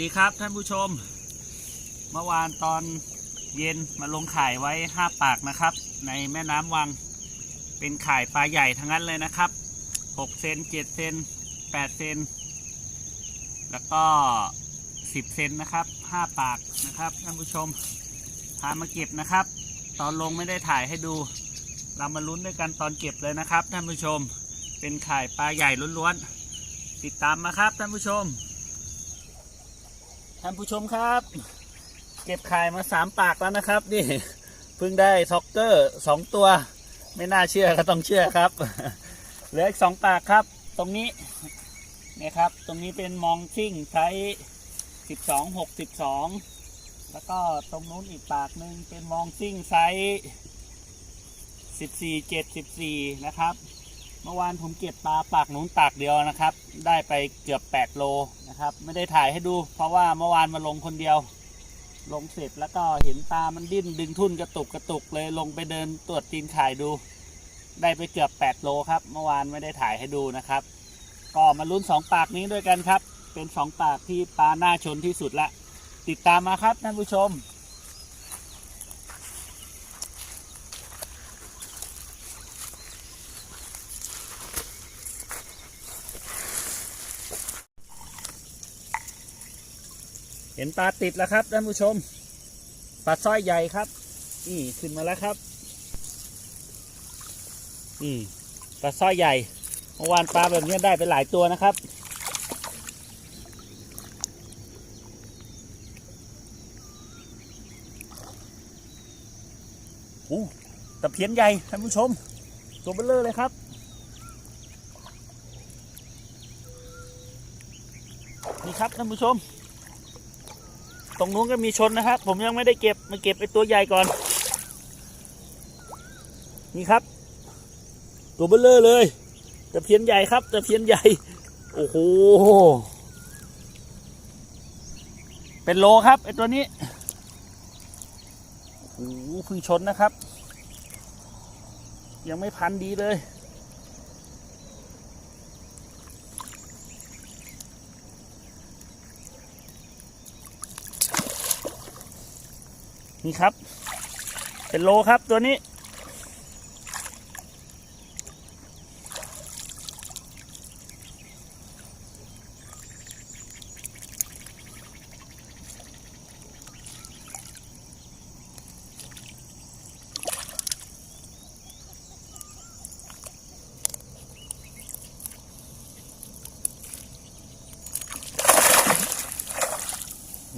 วัสดีครับท่านผู้ชม เมื่อวานตอนเย็นมาลงข่ายไว้ห้าปากนะครับ ในแม่น้ำวัง เป็นข่ายปลาใหญ่ทั้งนั้นเลยนะครับหกเซนเจ็ดเซนแปดเซนแล้วก็สิบเซนนะครับห้าปากนะครับท่านผู้ชมพามาเก็บนะครับ ตอนลงไม่ได้ถ่ายให้ดู เรามาลุ้นด้วยกันตอนเก็บเลยนะครับท่านผู้ชม เป็นข่ายปลาใหญ่ล้วนๆติดตามมาครับท่านผู้ชม ท่านผู้ชมครับ เก็บข่ายมาสามปากแล้วนะครับ นี่เพิ่งได้ท็อกเกอร์สองตัว ไม่น่าเชื่อก็ต้องเชื่อครับเหลืออีกสองปากครับ ตรงนี้นี่ครับ ตรงนี้เป็นมองซิ่งไซส์สิบสองหกสิบสองแล้วก็ตรงนู้นอีกปากหนึ่งเป็นมองซิ่งไซส์สิบสี่เจ็ดสิบสี่นะครับ เมื่อวานผมเก็บปลาปากหนุนปากเดียวนะครับ ได้ไปเกือบ8โล นะครับ ไม่ได้ถ่ายให้ดู เพราะว่าเมื่อวานมาลงคนเดียว ลงเสร็จแล้วก็เห็นปลามันดิ้นดึงทุ่นกระตุกกระตุกเลยลงไปเดินตรวจตีนข่ายดู ได้ไปเกือบ 8 โลครับ เมื่อวานไม่ได้ถ่ายให้ดูนะครับ ก็มาลุ้น 2 ปากนี้ด้วยกันครับ เป็น 2 ปากที่ปลาหน้าชนที่สุดละ ติดตามมาครับท่านผู้ชม ห็นปลาติดแล้วครับท่านผู้ชมปลาสร้อยใหญ่ครับ นี่ขึ้นมาแล้วครับนี่ปลาสร้อยใหญ่เมื่อวานปลาแบบนี้ได้ไปหลายตัวนะครับ โอ้ตะเพียนใหญ่ท่านผู้ชม ตัวเบลเลอร์เลยครับนี่ครับท่านผู้ชม ตรงนู้นก็มีชนนะครับ ผมยังไม่ได้เก็บมาเก็บไอตัวใหญ่ก่อน นี่ครับ ตัวเบลเลอร์เลยตะเพียนใหญ่ครับตะเพียนใหญ่ โอ้โห เป็นโลครับไอตัวนี้โอ้โหพิ่งชนนะครับ ยังไม่พันดีเลย นี่ครับ เป็นโลครับตัวนี้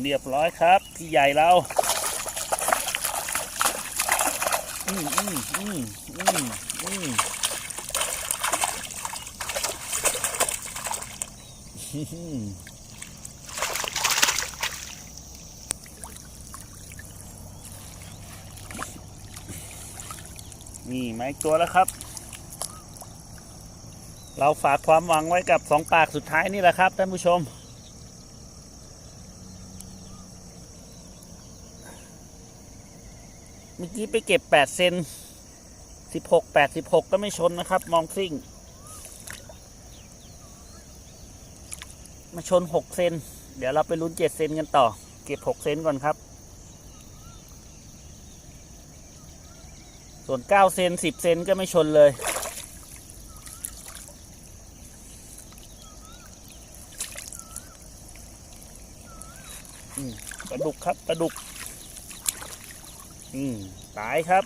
เรียบร้อยครับ พี่ใหญ่เรา อืมอืมอืมอืมอืมนี่มาอีกตัวแล้วครับ เราฝากความหวังไว้กับสองปากสุดท้ายนี่แหละครับท่านผู้ชม เมื่อกี้ไปเก็บแปดเซนสิบหกแปดสิบหกก็ไม่ชนนะครับ มองซิ่ง มาชนหกเซนเดี๋ยวเราไปลุ้นเจ็ดเซนกันต่อ เก็บหกเซนก่อนครับ ส่วนเก้าเซนสิบเซนก็ไม่ชนเลยปลาดุกครับปลาดุก อืมตายครับ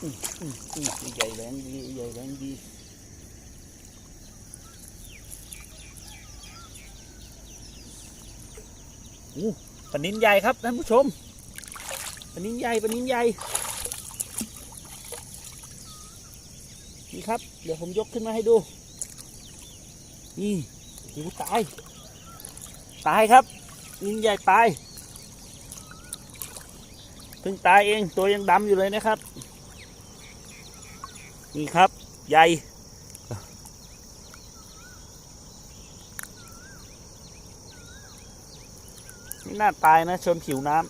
อืมอืมอืมใหญ่แรงดีใหญ่แรงดีอู้ปลานินใหญ่ครับท่านผู้ชมปลานินใหญ่ปลานินใหญ่ ครับ เดี๋ยวผมยกขึ้นมาให้ดู นี่ดูตาย ตายครับ นินใหญ่ตาย เพิ่งตายเอง ตัวยังดำอยู่เลยนะครับ นี่ครับ ใหญ่ไม่น่าตายนะ ชนผิวน้ำ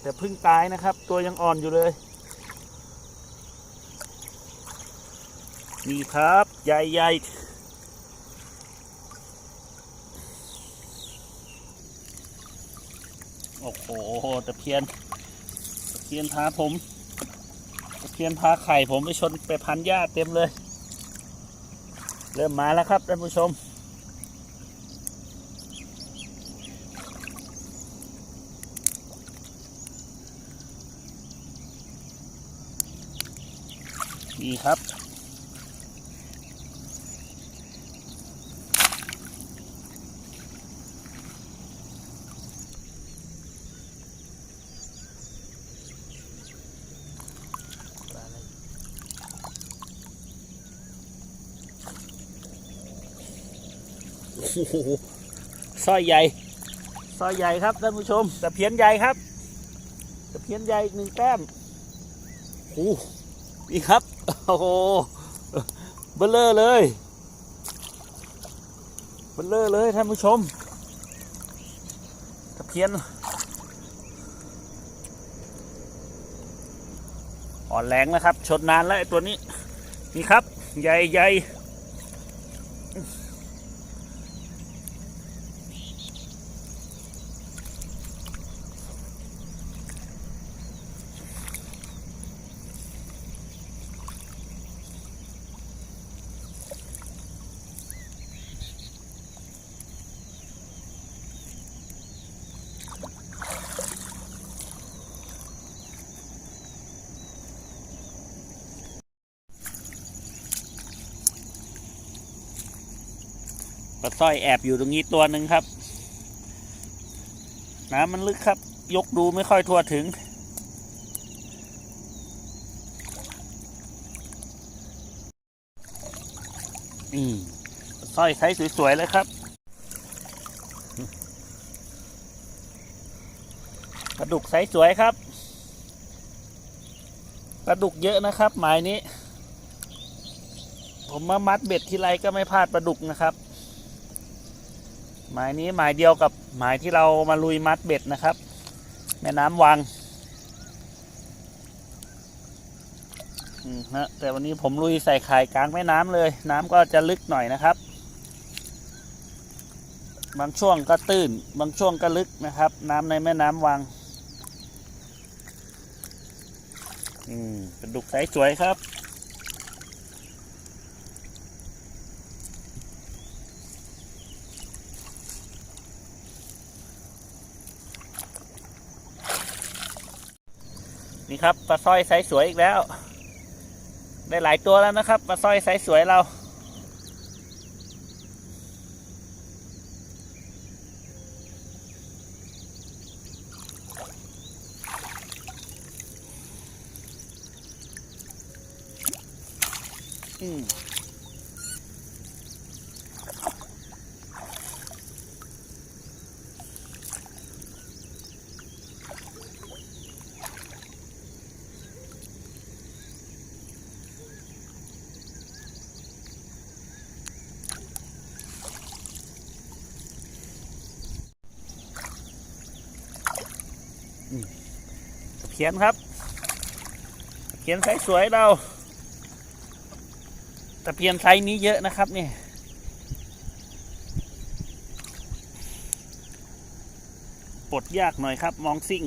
แต่เพิ่งตายนะครับ ตัวยังอ่อนอยู่เลย นี่ครับ ใหญ่ๆโอ้โหตะเพียนตะเพียนพาผมตะเพียนพาไข่ผมไปชนไปพันหญ้าเต็มเลย เริ่มมาแล้วครับท่านผู้ชม นี่ครับ โอ้โหสร้อยใหญ่สร้อยใหญ่ครับท่านผู้ชมตะเพียนใหญ่ครับตะเพียนใหญ่อีกหนึ่งแต้มโอ้โหนี่ครับโอ้โหเบลเลอร์เลยเบลเลอร์เลยท่านผู้ชมตะเพียนอ่อนแรงนะครับ ชนนานแล้วไอ้ตัวนี้ นี่ครับ ใหญ่ใหญ่ ลาสร้อยแอบอยู่ตรงนี้ตัวหนึ่งครับ น้ำมันลึกครับ ยกดูไม่ค่อยทั่วถึงอืมปลาสร้อยไซส์สวยๆเลยครับปลาดุกไซส์สวยครับปลาดุกเยอะนะครับ หมายนี้ ผมมามัดเบ็ดทีไรก็ไม่พลาดปลาดุกนะครับ หมายนี้หมายเดียวกับหมายที่เรามาลุยมัดเบ็ดนะครับ แม่น้ำวังอืมฮะแต่วันนี้ผมลุยใส่ไข่กลางแม่น้ำเลย น้ำก็จะลึกหน่อยนะครับ บางช่วงก็ตื้น บางช่วงก็ลึกนะครับ น้ำในแม่น้ำวังอืมกระดุกใสสวยครับ นี่ครับปลาสร้อยไซส์สวยอีกแล้ว ได้หลายตัวแล้วนะครับปลาสร้อยไซส์สวยเรา เพียนครับเพียนไซส์สวยเราตะเพียนไซส์นี้เยอะนะครับเนี่ยปลดยากหน่อยครับมองซิ่ง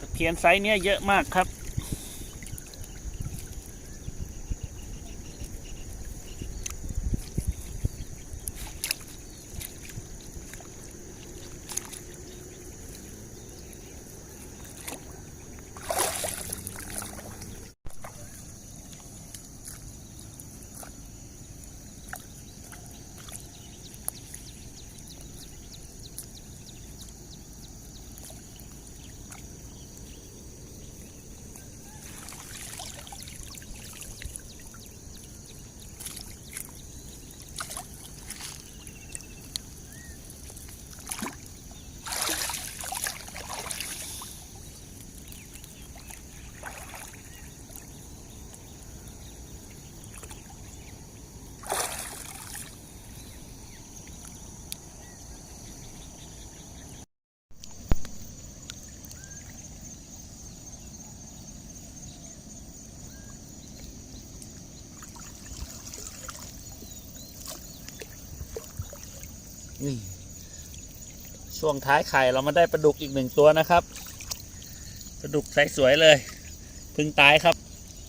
ตะเพียนไซส์เนี้ยเยอะมากครับ ช่วงท้ายไข่เรามาได้ปลาดุกอีกหนึ่งตัวนะครับปลาดุกไซส์สวยเลยพิ่งตายครับ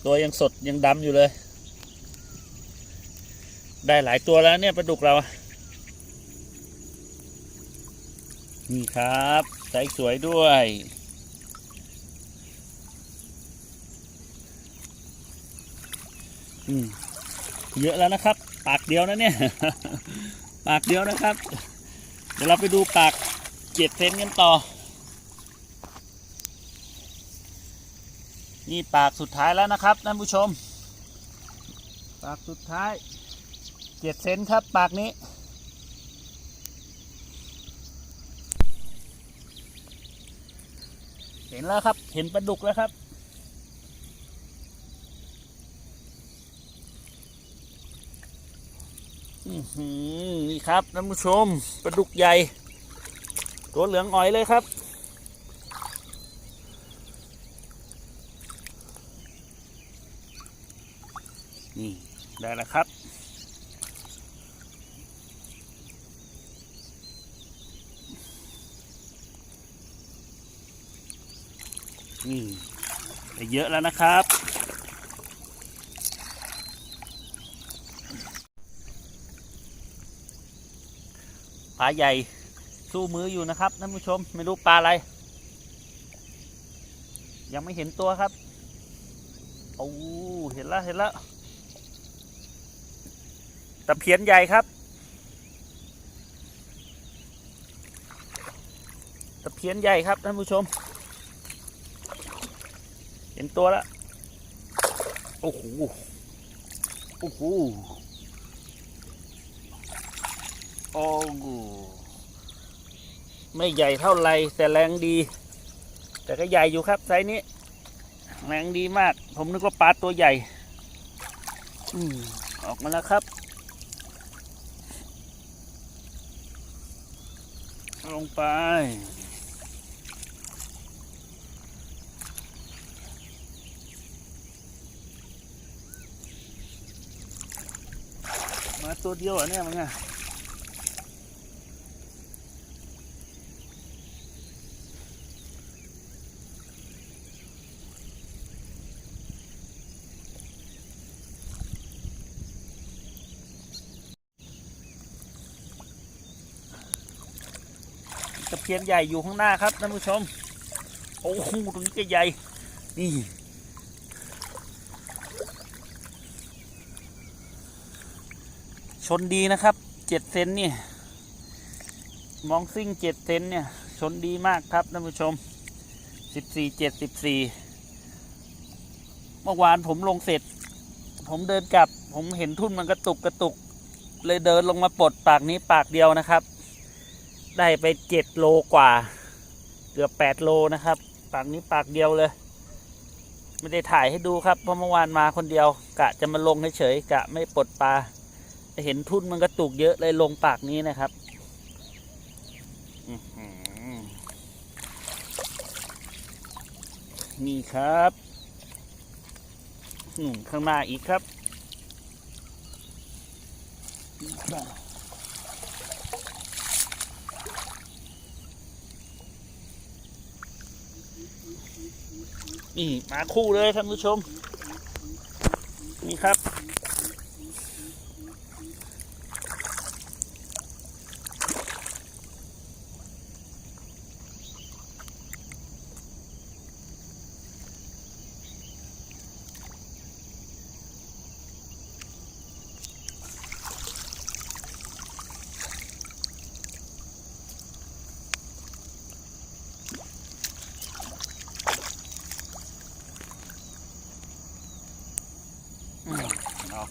ตัวยังสดยังดำอยู่เลย ได้หลายตัวแล้วเนี่ยปลาดุกเรา นี่ครับไซส์สวยด้วยอืมเยอะแล้วนะครับ ปากเดียวนะเนี่ย ปากเดียวนะครับ เดี๋ยวเราไปดูปาก เจ็ดเซนกันต่อ นี่ปากสุดท้ายแล้วนะครับท่านผู้ชม ปากสุดท้ายเจ็ดเซนครับปากนี้ เห็นแล้วครับเห็นปลาดุกแล้วครับอือหือนี่ครับท่านผู้ชมปลาดุกใหญ่ ตัวเหลืองอ่อยเลยครับ นี่ ได้แล้วครับ นี่ได้เยอะแล้วนะครับปลาใหญ่ สู้มืออยู่นะครับท่านผู้ชมไม่รู้ปลาอะไร ยังไม่เห็นตัวครับโอ้เห็นแล้วเห็นแล้วตะเพียนใหญ่ครับตะเพียนใหญ่ครับท่านผู้ชม เห็นตัวแล้วโอ้โหโอ้โหโอ้โห ไม่ใหญ่เท่าไรแต่แรงดี แต่ก็ใหญ่อยู่ครับไซส์นี้ แรงดีมาก ผมนึกว่าปลาตัวใหญ่ อืมออกมาแล้วครับ ลงไปมาตัวเดียวเหรอะเนี่ยมึงอะะเพียนใหญ่อยู่ข้างหน้าครับท่านผู้ชม โอ้โหตรงนี้จะใหญ่ นี่ชนดีนะครับเจ็ดเซนเนี่ยมองซิ่งเจ็ดเซนเนี่ย ชนดีมากครับท่านผู้ชมสิบสี่เจ็ดสิบสี่เมื่อวานผมลงเสร็จ ผมเดินกลับ ผมเห็นทุ่นมันกระตุกกระตุก เลยเดินลงมาปลดปากนี้ปากเดียวนะครับ ได้ไปเจ็ดโลกว่า เกือบแปดโลนะครับ ปากนี้ปากเดียวเลย ไม่ได้ถ่ายให้ดูครับ เพราะเมื่อวานมาคนเดียว กะจะมาลงเฉยๆกะไม่ปลดปลาเห็นทุ่นมันกระตุกเยอะเลยลงปากนี้นะครับนี่ครับข้างหน้าอีกครับ นี่มาคู่เลยท่านผู้ชม นี่ครับ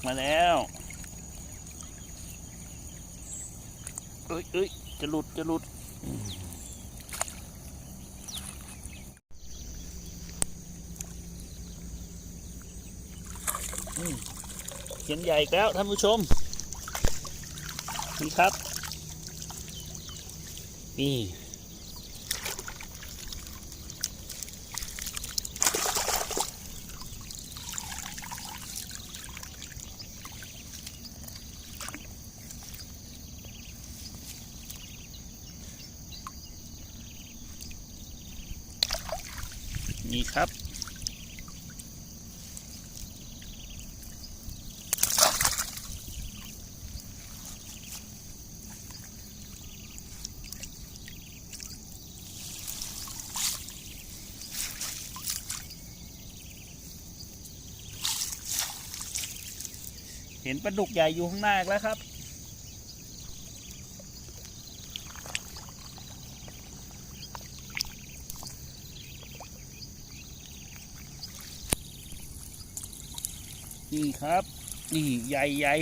มาแล้วเอ้ยเอ้ยจะหลุดจะหลุดเขียนใหญ่แล้วท่านผู้ชมนี่ครับ นี่ครับ เห็นปลาดุกใหญ่อยู่ข้างหน้าแล้วครับ นี่ครับ นี่ใหญ่ใหญ่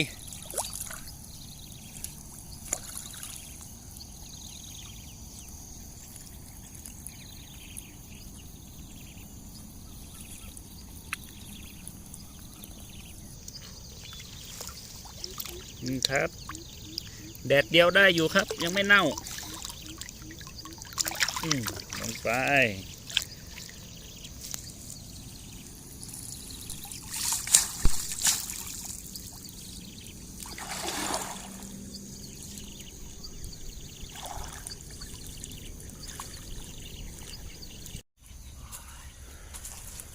นี่ครับ แดดเดียวได้อยู่ครับ ยังไม่เน่า อืมลงไป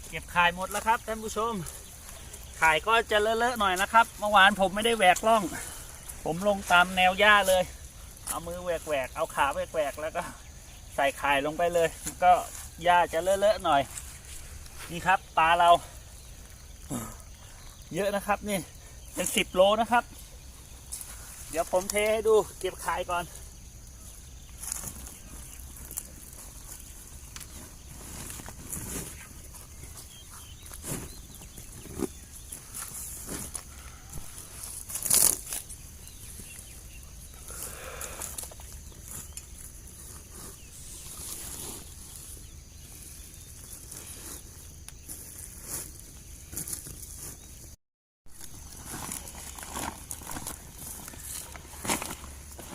เก็บขายหมดแล้วครับท่านผู้ชม ขายก็จะเลอะๆหน่อยนะครับ เมื่อวานผมไม่ได้แหวกล่อง ผมลงตามแนวหญ้าเลย เอามือแหวกๆเอาขาแหวกๆแล้วก็ใส่ข่ลงไปเลย ก็หญ้าจะเลอะๆหน่อย นี่ครับปลาเรา เยอะนะครับนี่เป็นสิบโลนะครับ เดี๋ยวผมเทให้ดูเก็บขายก่อน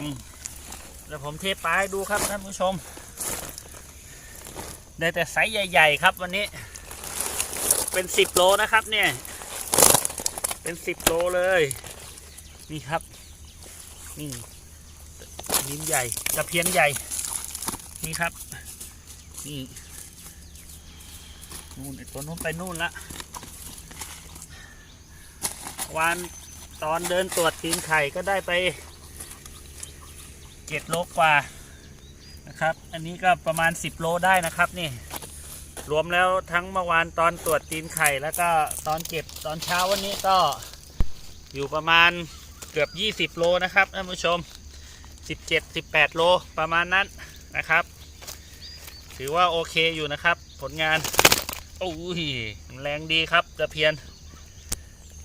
นี่เดี๋ยวผมเทปลาให้ดูครับท่านผู้ชม ได้แต่ไซส์ใหญ่ ๆ ครับวันนี้ เป็นสิบโลนะครับเนี่ย เป็นสิบโลเลย นี่ครับ นี่นิ้นใหญ่ตะเพียนใหญ่ นี่ครับ นี่นู่นไอ้ตัวนู้นไปนู่นละวานตอนเดินตรวจตีนไข่ก็ได้ไป เจ็ดโลกว่านะครับ อันนี้ก็ประมาณ 10 โลได้นะครับนี่ รวมแล้วทั้งเมื่อวานตอนตรวจตีนไข่ แล้วก็ตอนเก็บตอนเช้าวันนี้ก็อยู่ประมาณเกือบ 20 โลนะครับท่านผู้ชม 17-18 โลประมาณนั้นนะครับ ถือว่าโอเคอยู่นะครับ ผลงานโอ้ยแรงดีครับตะเพียน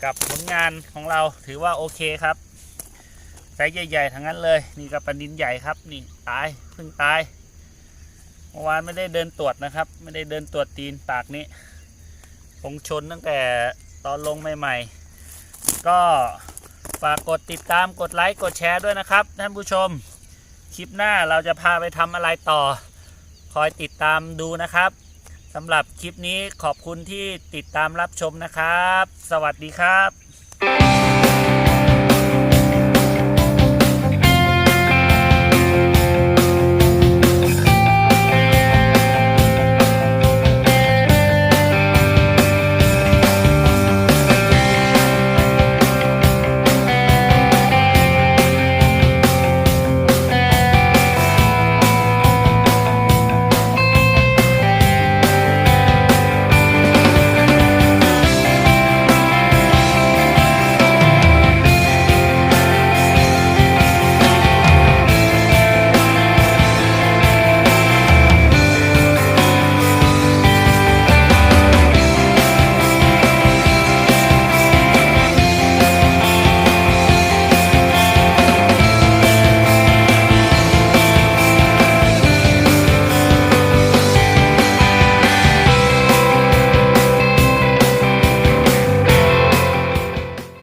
กับผลงานของเราถือว่าโอเคครับ ไซส์ใหญ่ๆทั้งนั้นเลย นี่กับปลานินใหญ่ครับนี่ตายเพิ่งตายเมื่อวานไม่ได้เดินตรวจนะครับ ไม่ได้เดินตรวจตีนปากนี้คงชนตั้งแต่ตอนลงใหม่ๆ ก็ฝากกดติดตามกดไลค์กดแชร์ด้วยนะครับ ท่านผู้ชม คลิปหน้าเราจะพาไปทำอะไรต่อ คอยติดตามดูนะครับสำหรับคลิปนี้ขอบคุณที่ติดตามรับชมนะครับ สวัสดีครับ